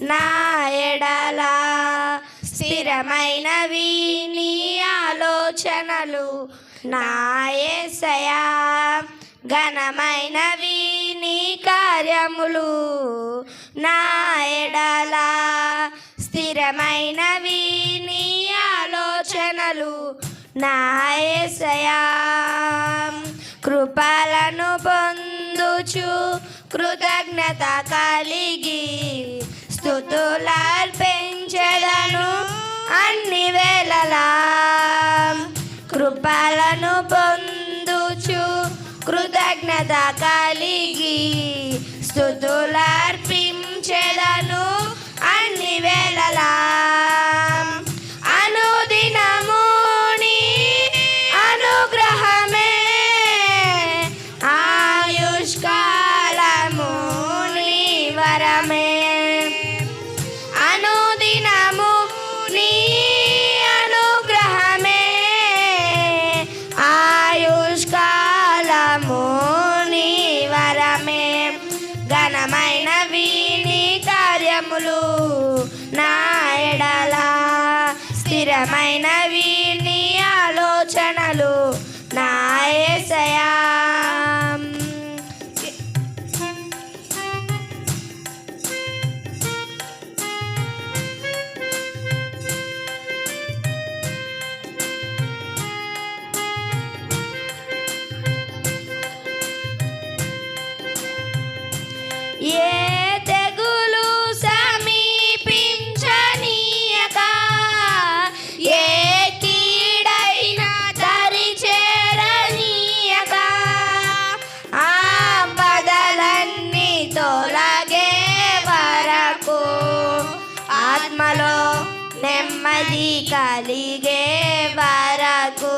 నా ఎడలా స్థిరమైనవి నీ ఆలోచనలు. నాయసయా ఘనమైన ఘనమైనవి నీ కార్యములు. నా ఎడలా స్థిరమైనవి నీ ఆలోచనలు. నాయసయా కృపలను పొందుచు కృతజ్ఞత కలిగి స్థుతులర్పించెదను అన్ని వేళలా. కృపలను పొందుచు కృతజ్ఞత కలిగి స్థుతు ఘనమైన వీని కార్యములు నా ఎడలా. స్థిరమైన ఏ తెగులు సమీపించనీయక? ఏ కీడైనా దరి చేరనీయక? ఆ బదలన్నీ తొలగే వరకు ఆత్మలో నెమ్మది కలిగే వరకు